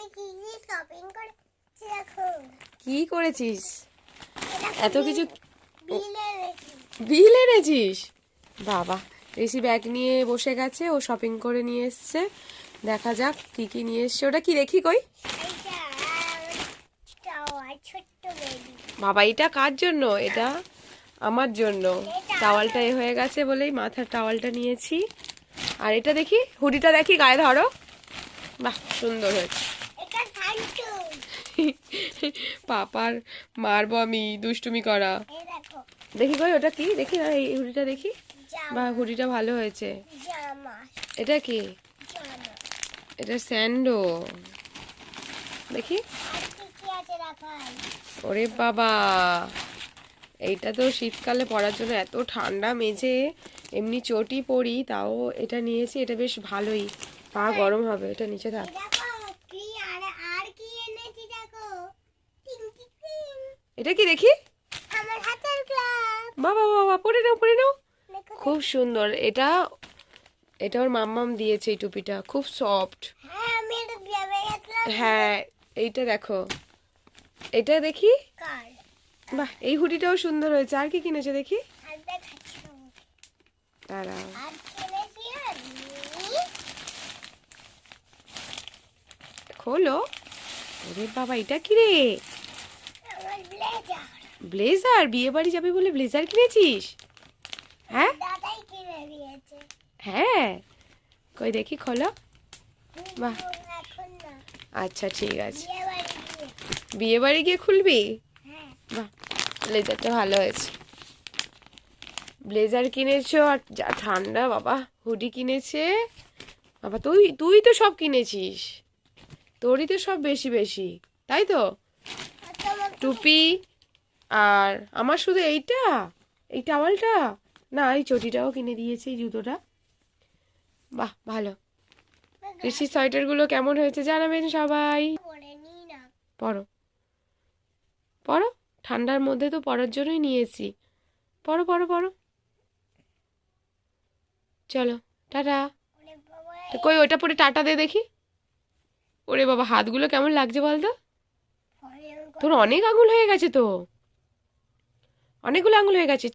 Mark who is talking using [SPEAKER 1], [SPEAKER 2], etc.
[SPEAKER 1] আমি কি কি শপিং করেছি দেখো?
[SPEAKER 2] কি করেছিস? এত কিছু
[SPEAKER 1] বিল
[SPEAKER 2] এনেছিস? বাবা ঋষি ব্যাগ নিয়ে বসে গেছে ও শপিং করে নিয়ে এসছে। দেখা যাক কি কি নিয়ে এসছে। ওটা কি দেখি কই?
[SPEAKER 1] বেবি
[SPEAKER 2] এটা কার জন্য? এটা আমার জন্য। টাওয়ালটা এ হয়ে গেছে বলেই মাথার টাওয়ালটা নিয়েছি। আর এটা দেখি হুডিটা দেখি গায়ে ধরো। বাহ সুন্দর হয়েছে। পাপার মারবো আমি দুষ্টুমি করা।
[SPEAKER 1] দেখি।
[SPEAKER 2] কই ওটা কি? দেখি না এই হুডিটা দেখি। বা হুডিটা ভালো হয়েছে। এটা কি? এটা স্যান্ডো। দেখি। ওরে বাবা! এইটা তো শীতকালে পরার জন্য এত ঠান্ডা মেঝে এমনি চটি পরি তাও এটা নিয়েছি এটা বেশ ভালোই। পা গরম হবে এটা নিচে থাক
[SPEAKER 1] এই দেখো কি আর আর কি এনেছি দেখো টিং টিং টিং
[SPEAKER 2] এটা কি দেখি?
[SPEAKER 1] আমার হাতের ক্লাব
[SPEAKER 2] বাবা বাবা পরে নাও পরে নাও। খুব সুন্দর। এটা এটা ওর মাম্মাম দিয়েছে এই টুপিটা। খুব সফট
[SPEAKER 1] হ্যাঁ
[SPEAKER 2] হ্যাঁ এইটা দেখো। এটা দেখি? বাহ এই হুডিটাও সুন্দর হয়েছে। আর কি কিনেছে দেখি? তারা খোলো। ওরে বাবা এটা কি রে
[SPEAKER 1] ব্লেজার
[SPEAKER 2] বিয়ে বাড়ি যাবে বলে ব্লেজার কিনেছিস? হ্যাঁ? হ্যাঁ? কই দেখি খোলো। বাহ। আচ্ছা ঠিক আছে।
[SPEAKER 1] বিয়ে বাড়ি গিয়ে।
[SPEAKER 2] খুলবি?
[SPEAKER 1] হ্যাঁ।
[SPEAKER 2] বাহ ব্লেজারটা ভালো হয়েছে। ব্লেজার কিনেছো আর যা ঠান্ডা বাবা। হুডি কিনেছে। বাবা তুই তুই তো সব কিনেছিস। তোরই তো সব বেশি বেশি। তাই তো? টুপি আর আমার শুধু এইটা? এই টাওয়ালটা না, এই চটিটাও কিনে দিয়েছে জুতোটা। বাহ, ভালো। ঋষির সোয়েটারগুলো কেমন হয়েছে জানাবেন সবাই।
[SPEAKER 1] পরে।
[SPEAKER 2] পরো? ঠান্ডার মধ্যে তো পরার জন্যই নিয়েছি। পরো পরো পরো। চলো, টাটা। কই ওটা পরে টাটা দে দেখি। ওরে বাবা, হাতগুলো কেমন লাগছে বলতো? তোর অনেক আঙুল হয়ে গেছে তো। অনেকগুলো আঙুল হয়ে গেছে।